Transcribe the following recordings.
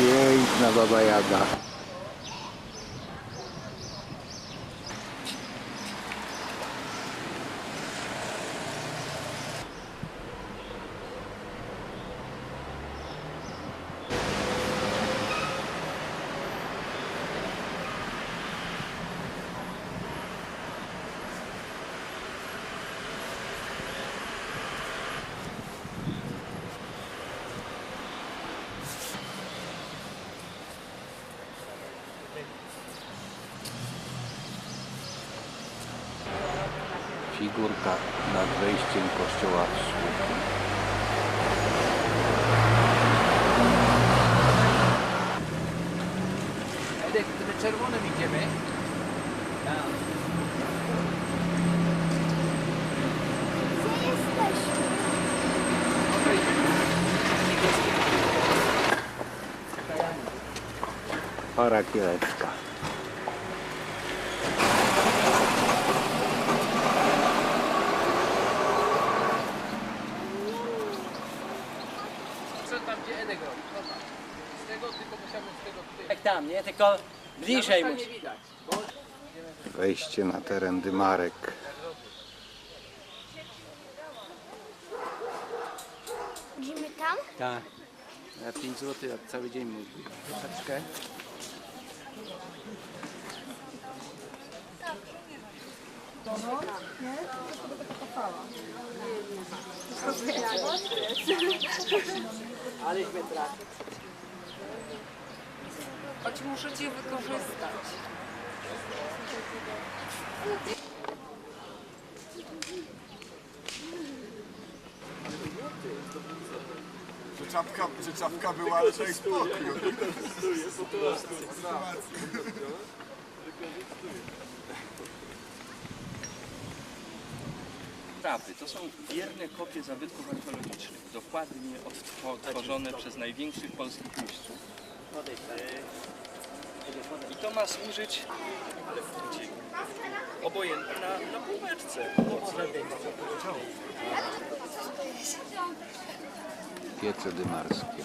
Yay, nababayaga. Figurka nad wejściem kościoła w Słupie. Edek, to czerwonym idziemy. Para kielecka. Zobacz. Z tego tylko musiałbym z tego tutaj. Jak tam, nie? Tylko bliżej musi. Wejście na teren Dymarek. Idziemy tam? Tak. Na 5 zł cały dzień mógłby. Troszeczkę. Aleśmy trafić. choć muszę cię wykorzystać. Że czapka, że czapka była, ale daj spokój. To są wierne kopie zabytków archeologicznych, dokładnie odtworzone przez największych polskich mistrzów. I to ma służyć obojętnie na, na półeczce. Piece dymarskie.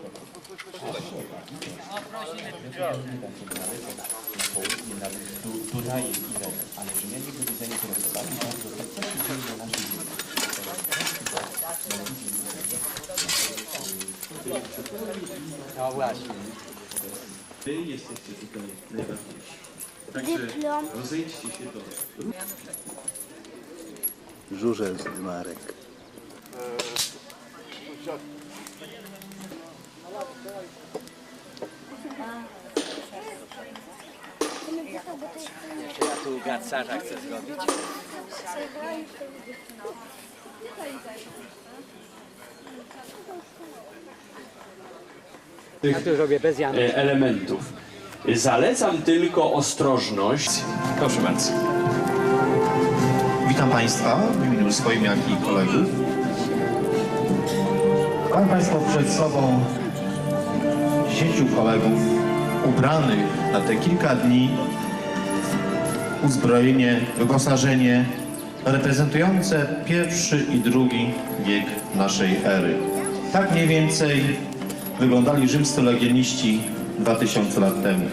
No właśnie. Wy jesteście tutaj najważniejsi. Także rozejdźcie się do Żurzel z Dymarek. Jeszcze ja tu garcarza chcę zrobić. Ja tu zrobię bez Jana. e, elementów. Zalecam tylko ostrożność. Proszę bardzo. Witam Państwa w imieniu swoim, jak i kolegów. Mam Państwo przed sobą dziesięciu kolegów ubranych na te kilka dni uzbrojenie, wyposażenie reprezentujące pierwszy i drugi wiek naszej ery. Tak mniej więcej wyglądali rzymscy legioniści 2000 lat temu.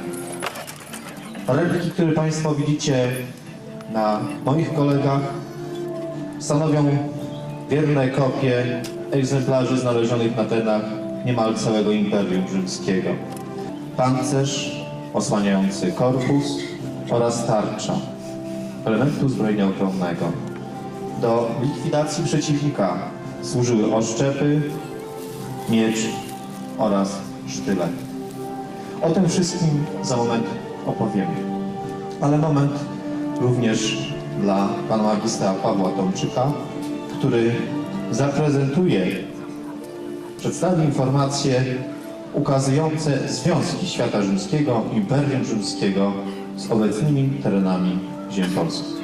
Repliki, które Państwo widzicie na moich kolegach stanowią wierne kopie egzemplarzy znalezionych na terenach niemal całego Imperium Rzymskiego. Pancerz osłaniający korpus oraz tarcza, elementu zbrojenia ochronnego. Do likwidacji przeciwnika służyły oszczepy, miecz oraz sztylet. O tym wszystkim za moment opowiemy. Ale moment również dla pana magistra Pawła Tomczyka, który zaprezentuje, przedstawi informacje ukazujące związki świata rzymskiego, Imperium Rzymskiego z obecnymi terenami ziem polskich.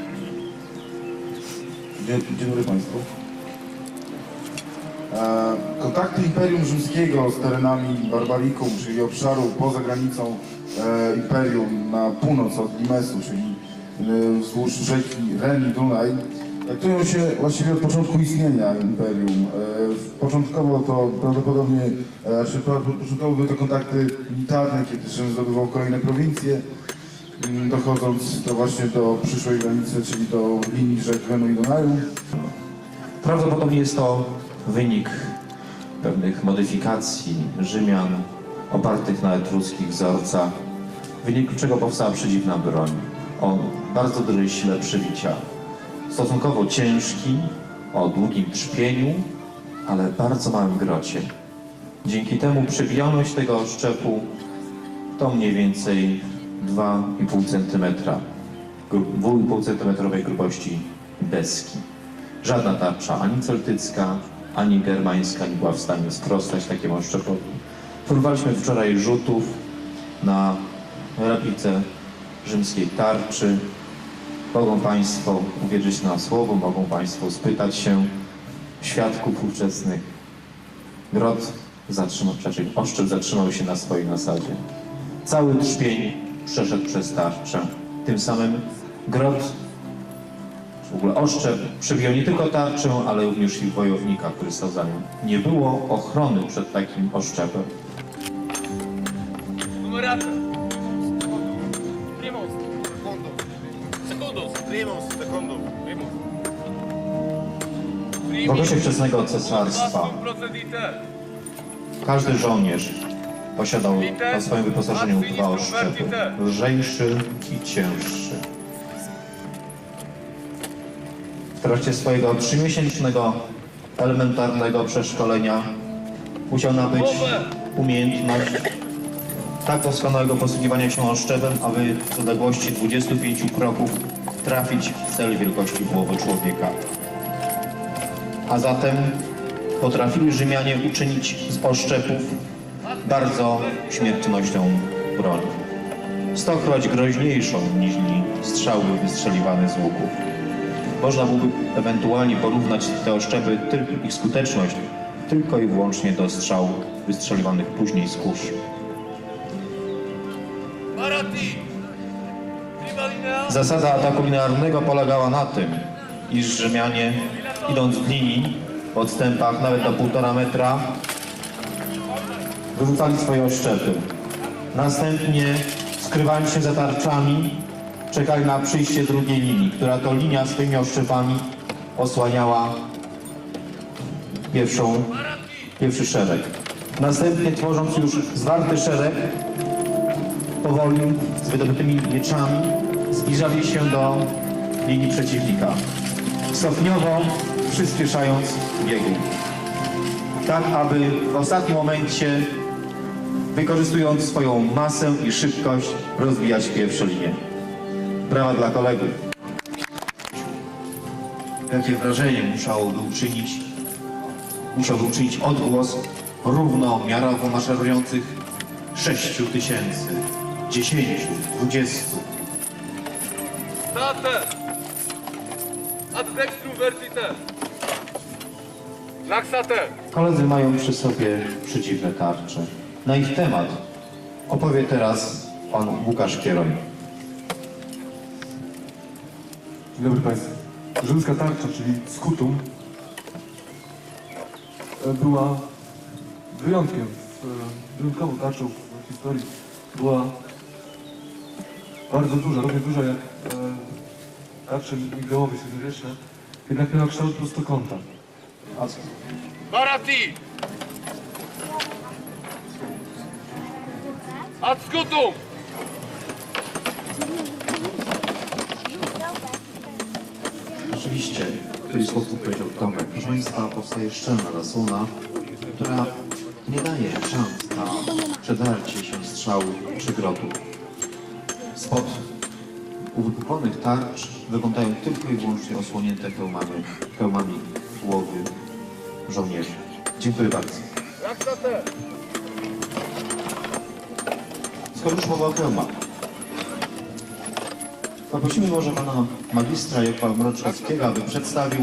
Dzień, dzień dobry Państwu. E, kontakty Imperium Rzymskiego z terenami Barbarikum, czyli obszaru poza granicą e, Imperium na północ od Limesu, czyli e, wzdłuż rzeki Ren i Dunaj, datują się właściwie od początku istnienia Imperium. E, początkowo to prawdopodobnie, e, początkowo były to kontakty militarne, kiedy Rzym zdobywał kolejne prowincje, m, dochodząc to właśnie do przyszłej granicy, czyli do linii rzek Renu i Dunaju. Prawdopodobnie jest to wynik pewnych modyfikacji Rzymian opartych na etruskich wzorcach, w wyniku czego powstała przedziwna broń o bardzo dużej sile przebicia. Stosunkowo ciężki, o długim trzpieniu, ale bardzo małym grocie. Dzięki temu przebijalność tego szczepu to mniej więcej 2,5 cm, 2,5 cm grubości deski. Żadna tarcza, ani celtycka, ani germańska nie była w stanie sprostać takiemu szczepowi. Próbowaliśmy wczoraj rzutów na replicę rzymskiej tarczy. Mogą Państwo uwierzyć na słowo, mogą Państwo spytać się świadków ówczesnych. Grot zatrzymał, raczej oszczep zatrzymał się na swojej nasadzie. Cały trzpień przeszedł przez tarczę. Tym samym grot w ogóle oszczep przebijał nie tylko tarczę, ale również i wojownika, który stał za nią. Nie było ochrony przed takim oszczepem. W okresie wczesnego cesarstwa każdy żołnierz posiadał na swoim wyposażeniu dwa oszczepy, lżejszy i cięższy. W trakcie swojego trzymiesięcznego elementarnego przeszkolenia musiał nabyć umiejętność tak doskonałego posługiwania się oszczepem, aby z odległości 25 kroków trafić w cel wielkości głowy człowieka. A zatem potrafili Rzymianie uczynić z oszczepów bardzo śmiertelnością broń. Stokroć groźniejszą niż strzały wystrzeliwane z łuków. Można byłoby ewentualnie porównać te oszczepy, ich skuteczność, tylko i wyłącznie do strzał wystrzeliwanych później z kurz. Zasada ataku linearnego polegała na tym, iż Rzymianie, idąc w linii, w odstępach nawet do półtora metra, wyrzucali swoje oszczepy. Następnie skrywali się za tarczami, czekali na przyjście drugiej linii, która to linia swoimi oszczepami osłaniała pierwszą, pierwszy szereg. Następnie tworząc już zwarty szereg, powoli z wydobytymi mieczami zbliżali się do linii przeciwnika, stopniowo przyspieszając biegu. Tak, aby w ostatnim momencie, wykorzystując swoją masę i szybkość, rozbijać pierwsze linie. Brawa dla kolegów. Jakie wrażenie musiałoby uczynić, musiałby uczynić odgłos równomiarowo maszerujących sześciu tysięcy, dziesięciu, dwudziestu. State! Ad dextrum! Koledzy mają przy sobie przeciwne tarcze. Na ich temat opowie teraz pan Łukasz Kieroń. Dzień dobry Państwu. Rzymska tarcza, czyli skutum, e, była wyjątkiem, w, e, wyjątkową tarczą w historii. Była bardzo duża, równie duża jak e, tarcze migdałowe średniowieczne, jednak miała kształt prostokąta. Barati! Ad scutum! Rzeczywiście, w ten sposób powiedział Tomek, proszę Państwa, powstaje szczelna zasłona, która nie daje szans na przedarcie się strzału czy grotu. Spod uwypulonych tarcz wyglądają tylko i wyłącznie osłonięte hełmami, hełmami głowy żołnierzy. Dziękuję bardzo. Skoro już mowa o hełmach, poprosimy może pana magistra Jopa Mroczkowskiego, aby przedstawił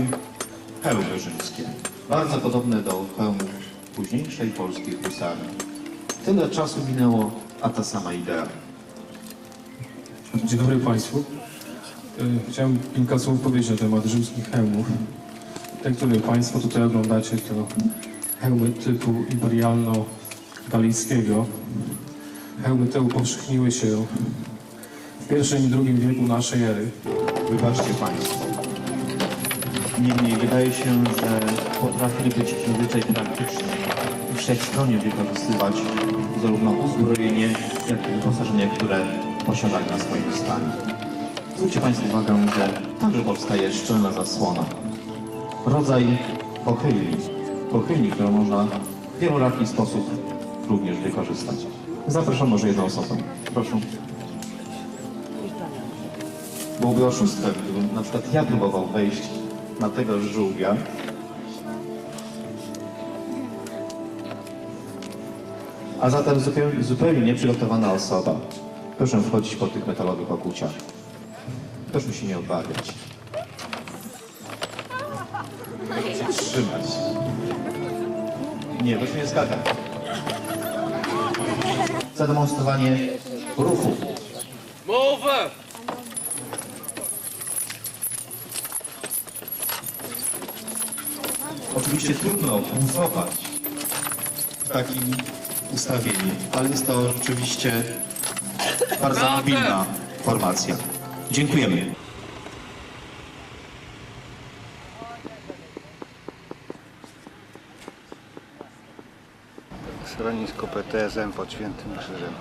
hełmy rzymskie. Bardzo podobne do hełmów późniejszej polskiej husarii. Tyle czasu minęło, a ta sama idea. Dzień dobry Państwu. Y, Chciałem kilka słów powiedzieć na temat rzymskich hełmów. Te, które Państwo tutaj oglądacie, to hełmy typu imperialno-galickiego. Hełmy te upowszechniły się w pierwszym i drugim wieku naszej ery. Wybaczcie Państwo. Niemniej wydaje się, że potrafili być zwyczaj praktyczny i wszechstronnie wykorzystywać zarówno uzbrojenie, jak i wyposażenie, które posiadali na swoim stanie. Zwróćcie Państwo uwagę, że także powstaje szczelna zasłona. Rodzaj pochylni. Pochylni, którą można w wieloraki sposób również wykorzystać. Zapraszam może jedną osobę. Proszę. Byłoby oszustwem, gdybym na przykład ja próbował wejść na tego żółwia. A zatem zupełnie, zupełnie nieprzygotowana osoba. Proszę wchodzić po tych metalowych okuciach. Proszę się nie obawiać. Się trzymać. Nie, proszę nie skakać. Zademonstrowanie ruchu. Mowę! Oczywiście trudno pulsować w takim ustawieniu, ale jest to rzeczywiście bardzo mobilna formacja. Dziękujemy. PTSM pod Świętym Krzyżem.